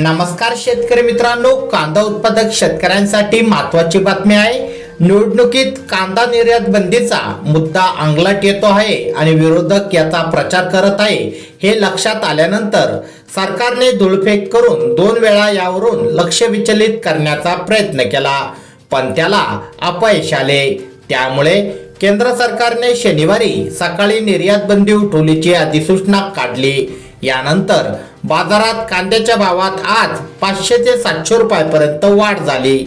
नमस्कार शेतकरी मित्रांनो कांदा उत्पादक शेतकऱ्यांसाठी महत्वाची बातमी आहे. निवडणुकीत कांदा निर्यात बंदीचा मुद्दा अंगलाट येतो आहे आणि विरोधक याचा प्रचार करत आहे. हे लक्षात आल्यानंतर सरकारने धुळफेक करून दोन वेळा यावरून लक्ष विचलित करण्याचा प्रयत्न केला पण त्याला अपयश आले. त्यामुळे केंद्र सरकारने शनिवारी सकाळी निर्यात बंदी उठवलीची अधिसूचना काढली. यानंतर बाजारात कांद्याच्या भावात आज पाचशे ते सातशे रुपयापर्यंत वाढ झाली.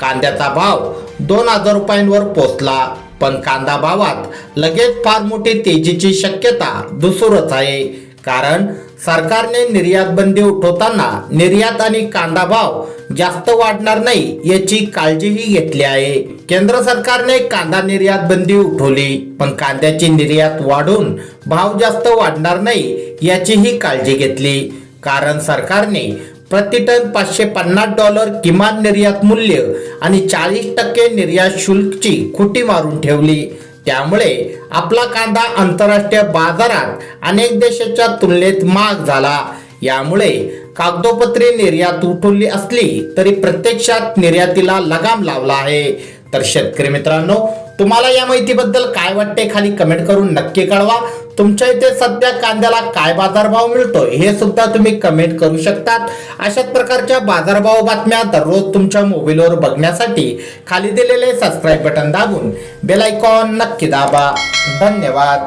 कांद्याचा भाव दोन हजार रुपयांवर पोचला पण कांदा भावात लगेच फार मोठी तेजीची शक्यता दुसूरच आहे. कारण सरकारने निर्यात बंदी उठवताना निर्यात आणि कांदा भाव जास्त वाढणार नाही याची काळजीही घेतली आहे. केंद्र सरकारने कांदा निर्यात बंदी उठवली पण कांद्याची निर्यात वाढून भाव जास्त वाढणार नाही याचीही काळजी घेतली. कारण सरकारने प्रति टन पाचशे पन्नास डॉलर किमान निर्यात मूल्य आणि चाळीस टक्के निर्यात शुल्कची खुटी मारून ठेवली. त्यामुळे आपला कांदा आंतरराष्ट्रीय बाजारात अनेक देशाच्या तुलनेत महाग झाला. यामुळे कागदोपत्री निर्यात उठवली असली तरी प्रत्यक्षात निर्यातीला लगाम लावला आहे. तर शेतकरी मित्रांनो तुम्हाला या माहितीबद्दल काय वाटते खाली कमेंट करून नक्की कळवा. तुमच्या इथे सध्या कांद्याला काय बाजारभाव मिळतो हे सुद्धा तुम्ही कमेंट करू शकतात. अशाच प्रकारच्या बाजारभाव बातम्या दररोज तुमच्या मोबाईलवर बघण्यासाठी खाली दिलेले सबस्क्राईब बटन दाबून बेल आयकॉन नक्की दाबा. धन्यवाद.